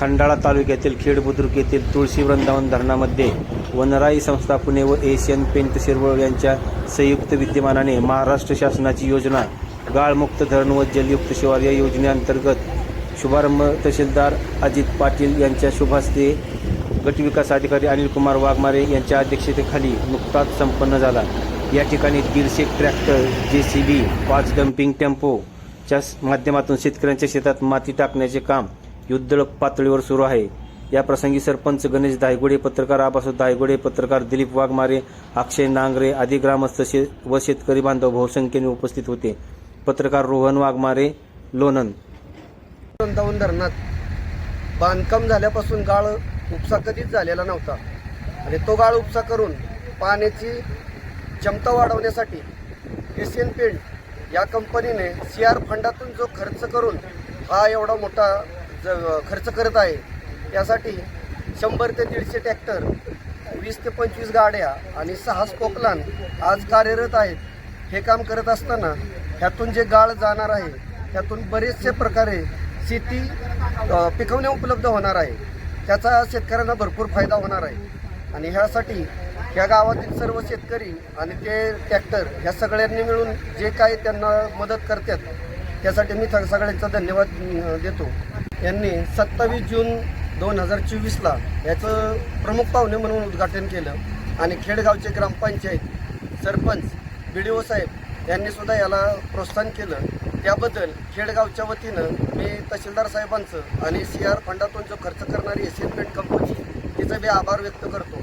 खंडाळा तालुक्यातील खेड बुद्रुक येथील तुळशी वृंदावन धरणामध्ये वनराई संस्था पुणे व एशियन पेंट शिरवळ यांच्या संयुक्त विद्यमानाने महाराष्ट्र शासनाची योजना गाळमुक्त धरण व जलयुक्त शिवार या योजनेअंतर्गत शुभारंभ तहसीलदार अजित पाटील यांच्या शुभास्ते गटविकास अधिकारी अनिल कुमार वाघमारे यांच्या अध्यक्षतेखाली नुकताच संपन्न झाला. या ठिकाणी दीडशे ट्रॅक्टर जे सी बी पाच डम्पिंग टेम्पोच्या माध्यमातून शेतकऱ्यांच्या शेतात माती टाकण्याचे काम युद्ध पातळीवर सुरू आहे. या प्रसंगी सरपंच गणेश धायगुडे पत्रकार आबासू धायगुडे पत्रकार दिलीप वाघमारे अक्षय नांगरे आदी ग्रामस्थ शे व शेतकरी बांधव बहुसंख्येने उपस्थित होते. पत्रकार रोहन वाघमारे लोणंद. धरणात बांधकाम झाल्यापासून गाळ उपसा कधीच झालेला नव्हता. आणि तो गाळ उपसा करून पाण्याची क्षमता वाढवण्यासाठी एशियन पेंट या कंपनीने सी आर फंडातून जो खर्च करून हा एवढा मोठा ज खर्च करत आहे. त्यासाठी शंभर ते दीडशे ट्रॅक्टर वीस ते पंचवीस गाड्या आणि सहा स्पोकलान आज कार्यरत आहेत. हे काम करत असताना ह्यातून जे गाळ जाणार आहे त्यातून बरेचसे प्रकारे शेती पिकवणे उपलब्ध होणार आहे. त्याचा शेतकऱ्यांना भरपूर फायदा होणार आहे. आणि ह्यासाठी ह्या गावातील सर्व शेतकरी आणि ते ट्रॅक्टर ह्या सगळ्यांनी मिळून जे काही त्यांना मदत करतात त्यासाठी मी सगळ्यांचा धन्यवाद देतो. यांनी सत्तावीस जून दोन हजार चोवीसला याचं प्रमुख पाहुणे म्हणून उद्घाटन केलं. आणि खेडगावचे ग्रामपंचायत सरपंच बी डी ओ साहेब यांनी सुद्धा याला प्रोत्साहन केलं. त्याबद्दल खेडगावच्या वतीनं मी तहसीलदार साहेबांचं आणि सी आर फंडातून जो खर्च करणारी एशियन पेंट कंपनी तिचं मी आभार व्यक्त करतो.